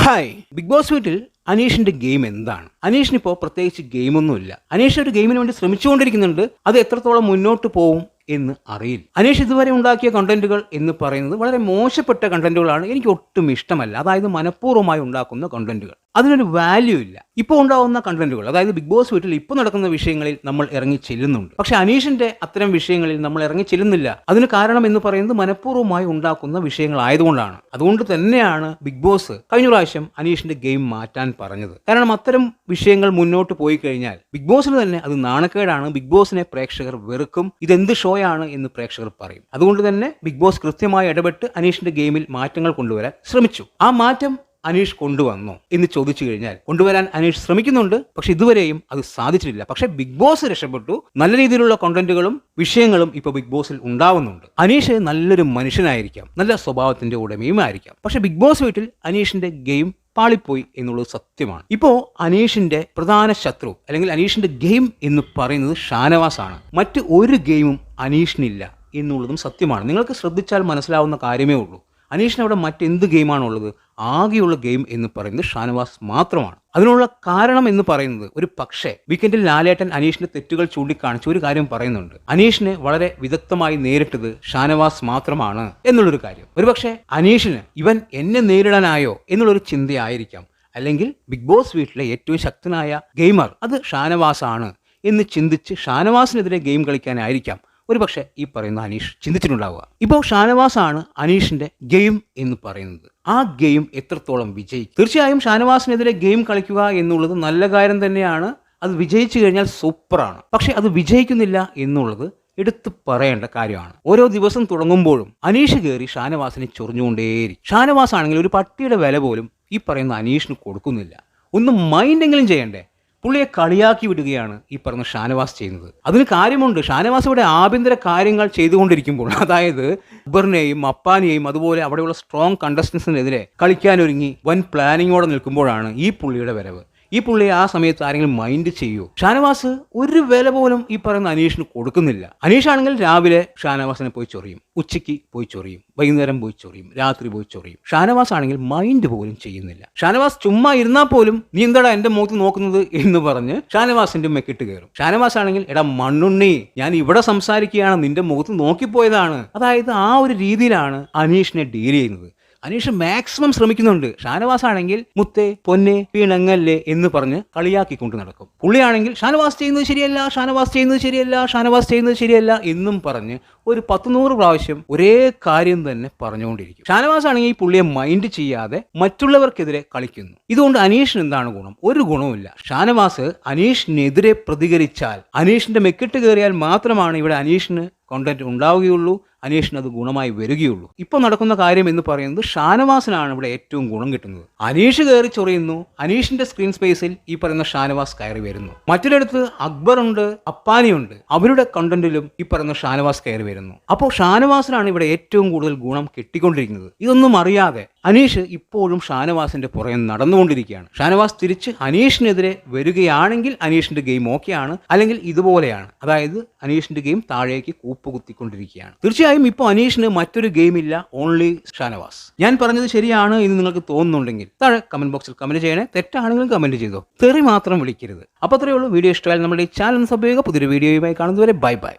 Hi big boss വീട്ടിൽ അനീഷിന്റെ game എന്താണ്? അനീഷിന് ഇപ്പോൾ പ്രത്യേകിച്ച് ഗെയിമൊന്നുമില്ല. അനീഷ് ഒരു ഗെയിമിന് വേണ്ടി ശ്രമിച്ചുകൊണ്ടിരിക്കുന്നുണ്ട്. അത് എത്രത്തോളം മുന്നോട്ട് പോവും എന്ന് അറിയില്ല. അനീഷ് ഇതുവരെ ഉണ്ടാക്കിയ കണ്ടന്റുകൾ എന്ന് പറയുന്നത് വളരെ മോശപ്പെട്ട കണ്ടന്റുകളാണ് എനിക്ക് ഒട്ടും ഇഷ്ടമല്ല. അതായത് മനഃപൂർവമായി ഉണ്ടാക്കുന്ന കണ്ടന്റുകൾ അതിനൊരു വാല്യൂ ഇല്ല. ഇപ്പോൾ ഉണ്ടാവുന്ന കണ്ടന്റുകൾ അതായത് ബിഗ് ബോസ് വീട്ടിൽ ഇപ്പോൾ നടക്കുന്ന വിഷയങ്ങളിൽ നമ്മൾ ഇറങ്ങി ചെല്ലുന്നുണ്ട്. പക്ഷെ അനീഷിന്റെ അത്തരം വിഷയങ്ങളിൽ നമ്മൾ ഇറങ്ങി ചെല്ലുന്നില്ല. അതിന് കാരണം എന്ന് പറയുന്നത് മനഃപൂർവമായി ഉണ്ടാക്കുന്ന വിഷയങ്ങളായതുകൊണ്ടാണ്. അതുകൊണ്ട് തന്നെയാണ് ബിഗ് ബോസ് കഴിഞ്ഞ പ്രാവശ്യം അനീഷിന്റെ ഗെയിം മാറ്റാൻ പറഞ്ഞത്. കാരണം അത്തരം വിഷയങ്ങൾ മുന്നോട്ട് പോയി കഴിഞ്ഞാൽ ബിഗ് ബോസിന് തന്നെ അത് നാണക്കേടാണ്. ബിഗ് ബോസിനെ പ്രേക്ഷകർ വെറുക്കും. ഇതെന്ത് ഷോയാണ് എന്ന് പ്രേക്ഷകർ പറയും. അതുകൊണ്ട് തന്നെ ബിഗ് ബോസ് കൃത്യമായി ഇടപെട്ട് അനീഷിന്റെ ഗെയിമിൽ മാറ്റങ്ങൾ കൊണ്ടുവരാൻ ശ്രമിച്ചു. ആ മാറ്റം അനീഷ് കൊണ്ടുവന്നോ എന്ന് ചോദിച്ചു കഴിഞ്ഞാൽ കൊണ്ടുവരാൻ അനീഷ് ശ്രമിക്കുന്നുണ്ട്. പക്ഷെ ഇതുവരെയും അത് സാധിച്ചിട്ടില്ല. പക്ഷെ ബിഗ് ബോസ് രക്ഷപ്പെട്ടു. നല്ല രീതിയിലുള്ള കോണ്ടന്റുകളും വിഷയങ്ങളും ഇപ്പൊ ബിഗ് ബോസിൽ ഉണ്ടാവുന്നുണ്ട്. അനീഷ് നല്ലൊരു മനുഷ്യനായിരിക്കാം. നല്ല സ്വഭാവത്തിന്റെ ഉടമയും ആയിരിക്കാം. പക്ഷെ ബിഗ് ബോസ് വീട്ടിൽ അനീഷിന്റെ ഗെയിം പാളിപ്പോയി എന്നുള്ളത് സത്യമാണ്. ഇപ്പോ അനീഷിന്റെ പ്രധാന ശത്രു അല്ലെങ്കിൽ അനീഷിന്റെ ഗെയിം എന്ന് പറയുന്നത് ഷാനവാസ് ആണ് മറ്റ് ഒരു ഗെയിമും അനീഷിനില്ല എന്നുള്ളതും സത്യമാണ്. നിങ്ങൾക്ക് ശ്രദ്ധിച്ചാൽ മനസ്സിലാവുന്ന കാര്യമേ ഉള്ളൂ. അനീഷിന് അവിടെ മറ്റെന്ത് ഗെയിമാണുള്ളത്? ആകെയുള്ള ഗെയിം എന്ന് പറയുന്നത് ഷാനവാസ് മാത്രമാണ്. അതിനുള്ള കാരണം എന്ന് പറയുന്നത് ഒരു പക്ഷേ വീക്കെൻഡിൽ ലാലേട്ടൻ അനീഷിന്റെ തെറ്റുകൾ ചൂണ്ടിക്കാണിച്ച് ഒരു കാര്യം പറയുന്നുണ്ട്. അനീഷിനെ വളരെ വിദഗ്ധമായി നേരിട്ടത് ഷാനവാസ് മാത്രമാണ് എന്നുള്ളൊരു കാര്യം. ഒരു ഒരുപക്ഷെ അനീഷിന് ഇവൻ എന്നെ നേരിടാനായോ എന്നുള്ളൊരു ചിന്തയായിരിക്കാം. അല്ലെങ്കിൽ ബിഗ് ബോസ് വീട്ടിലെ ഏറ്റവും ശക്തനായ ഗെയിമർ അത് ഷാനവാസ് ആണ് എന്ന് ചിന്തിച്ച് ഷാനവാസിനെതിരെ ഗെയിം കളിക്കാനായിരിക്കാം. ഒരുപക്ഷെ ഈ പറയുന്ന അനീഷ് ചിന്തിച്ചിട്ടുണ്ടാവുക. ഇപ്പോൾ ഷാനവാസ് ആണ് അനീഷിന്റെ ഗെയിം എന്ന് പറയുന്നത്. ആ ഗെയിം എത്രത്തോളം വിജയിക്കും തീർച്ചയായും ഷാനവാസിനെതിരെ ഗെയിം കളിക്കുക എന്നുള്ളത് നല്ല കാര്യം തന്നെയാണ്. അത് വിജയിച്ചു കഴിഞ്ഞാൽ സൂപ്പറാണ്. പക്ഷെ അത് വിജയിക്കുന്നില്ല എന്നുള്ളത് എടുത്തു പറയേണ്ട കാര്യമാണ്. ഓരോ ദിവസം തുടങ്ങുമ്പോഴും അനീഷ് കയറി ഷാനവാസിനെ ചൊറിഞ്ഞുകൊണ്ടേയിരിക്കും. ഷാനവാസ് ആണെങ്കിൽ ഒരു പട്ടിയുടെ വില പോലും ഈ പറയുന്ന അനീഷിന് കൊടുക്കുന്നില്ല. ഒന്ന് മൈൻഡെങ്കിലും ചെയ്യണ്ടേ? പുള്ളിയെ കളിയാക്കി വിടുകയാണ് ഈ പറഞ്ഞ ഷാനവാസ് ചെയ്യുന്നത്. അതിന് കാര്യമുണ്ട്. ഷാനവാസ് ഇവിടെ ആഭ്യന്തര കാര്യങ്ങൾ ചെയ്തുകൊണ്ടിരിക്കുമ്പോൾ അതായത് അക്ബറിനെയും അപ്പാനെയും അതുപോലെ അവിടെയുള്ള സ്ട്രോങ് കണ്ടസ്റ്റൻസിനെതിരെ കളിക്കാനൊരുങ്ങി വൻ പ്ലാനിങ്ങോടെ നിൽക്കുമ്പോഴാണ് ഈ പുള്ളിയുടെ വരവ്. ഈ പുള്ളി ആ സമയത്ത് ആരെങ്കിലും മൈൻഡ് ചെയ്യൂ? ഷാനവാസ് ഒരു വില പോലും ഈ പറയുന്ന അനീഷിന് കൊടുക്കുന്നില്ല. അനീഷ് ആണെങ്കിൽ രാവിലെ ഷാനവാസിനെ പോയി ചൊറിയും. ഉച്ചയ്ക്ക് പോയി ചൊറിയും. വൈകുന്നേരം പോയി ചൊറിയും. രാത്രി പോയി ചൊറിയും. ഷാനവാസ് ആണെങ്കിൽ മൈൻഡ് പോലും ചെയ്യുന്നില്ല. ഷാനവാസ് ചുമ്മാ ഇരുന്നാൽ പോലും നീ എന്താടാ എന്റെ മുഖത്ത് നോക്കുന്നത്? എന്ന് പറഞ്ഞ് ഷാനവാസിന്റെ മെക്കിട്ട് കയറും. ഷാനവാസ് ആണെങ്കിൽ എടാ മണ്ണുണ്ണി ഞാൻ ഇവിടെ സംസാരിക്കുകയാണ്. നിന്റെ മുഖത്ത് നോക്കിപ്പോയതാണ്. അതായത് ആ ഒരു രീതിയിലാണ് അനീഷിനെ ഡീൽ ചെയ്യുന്നത്. അനീഷ് മാക്സിമം ശ്രമിക്കുന്നുണ്ട്. ഷാനവാസ് ആണെങ്കിൽ മുത്തേ പൊന്നെ പീണങ്ങല്ലേ എന്ന് പറഞ്ഞ് കളിയാക്കിക്കൊണ്ട് നടക്കും. പുള്ളിയാണെങ്കിൽ ഷാനവാസ് ചെയ്യുന്നത് ശരിയല്ല ഷാനവാസ് ചെയ്യുന്നത് ശരിയല്ല ഷാനവാസ് ചെയ്യുന്നത് ശരിയല്ല എന്നും പറഞ്ഞ് ഒരു പത്ത് നൂറ് പ്രാവശ്യം ഒരേ കാര്യം തന്നെ പറഞ്ഞുകൊണ്ടിരിക്കും. ഷാനവാസ് ആണെങ്കിൽ ഈ പുള്ളിയെ മൈൻഡ് ചെയ്യാതെ മറ്റുള്ളവർക്കെതിരെ കളിക്കുന്നു. ഇതുകൊണ്ട് അനീഷിന് എന്താണ് ഗുണം? ഒരു ഗുണവുമില്ല. ഷാനവാസ് അനീഷിനെതിരെ പ്രതികരിച്ചാൽ അനീഷിന്റെ മെക്കിട്ട് കയറിയാൽ മാത്രമാണ് ഇവിടെ അനീഷിന് കോണ്ടന്റ് ഉണ്ടാവുകയുള്ളൂ അനീഷിന് അത് ഗുണമായി വരികയുള്ളൂ. ഇപ്പോൾ നടക്കുന്ന കാര്യം എന്ന് പറയുന്നത് ഷാനവാസിനാണ് ഇവിടെ ഏറ്റവും ഗുണം കിട്ടുന്നത്. അനീഷ് കയറി ചൊറിയുന്നു അനീഷിന്റെ സ്ക്രീൻ സ്പേസിൽ ഈ പറയുന്ന ഷാനവാസ് കയറി വരുന്നു. മറ്റൊരിടത്ത് അക്ബർ ഉണ്ട് അപ്പാനിയുണ്ട്. അവരുടെ കണ്ടന്റിലും ഈ പറയുന്ന ഷാനവാസ് കയറി വരുന്നു. അപ്പോൾ ഷാനവാസിനാണ് ഇവിടെ ഏറ്റവും കൂടുതൽ ഗുണം കിട്ടിക്കൊണ്ടിരിക്കുന്നത്. ഇതൊന്നും അറിയാതെ അനീഷ് ഇപ്പോഴും ഷാനവാസിന്റെ പുറകെ നടന്നുകൊണ്ടിരിക്കുകയാണ്. ഷാനവാസ് തിരിച്ച് അനീഷിനെതിരെ വരികയാണെങ്കിൽ അനീഷിന്റെ ഗെയിം ഓക്കെയാണ് അല്ലെങ്കിൽ ഇതുപോലെയാണ്. അതായത് അനീഷിന്റെ ഗെയിം താഴേക്ക് കൂപ്പുകുത്തിക്കൊണ്ടിരിക്കുകയാണ്. തീർച്ചയായും ഇപ്പോൾ അനീഷിന് മറ്റൊരു ഗെയിം ഇല്ല ഓൺലി ഷാനവാസ്. ഞാൻ പറഞ്ഞത് ശരിയാണ് എന്ന് നിങ്ങൾക്ക് തോന്നുന്നുണ്ടെങ്കിൽ താഴെ കമന്റ് ബോക്സിൽ കമന്റ് ചെയ്യണേ. തെറ്റാണെങ്കിലും കമന്റ് ചെയ്തോ. തെറി മാത്രം വിളിക്കരുത്. അപ്പോൾ അത്രയേ ഉള്ളൂ. വീഡിയോ ഇഷ്ടമായാലും നമ്മുടെ ഈ ചാനൽ സബ് ചെയ്യുക. പുതിയൊരു വീഡിയോയുമായി കാണുന്നതുവരെ ബൈ ബൈ.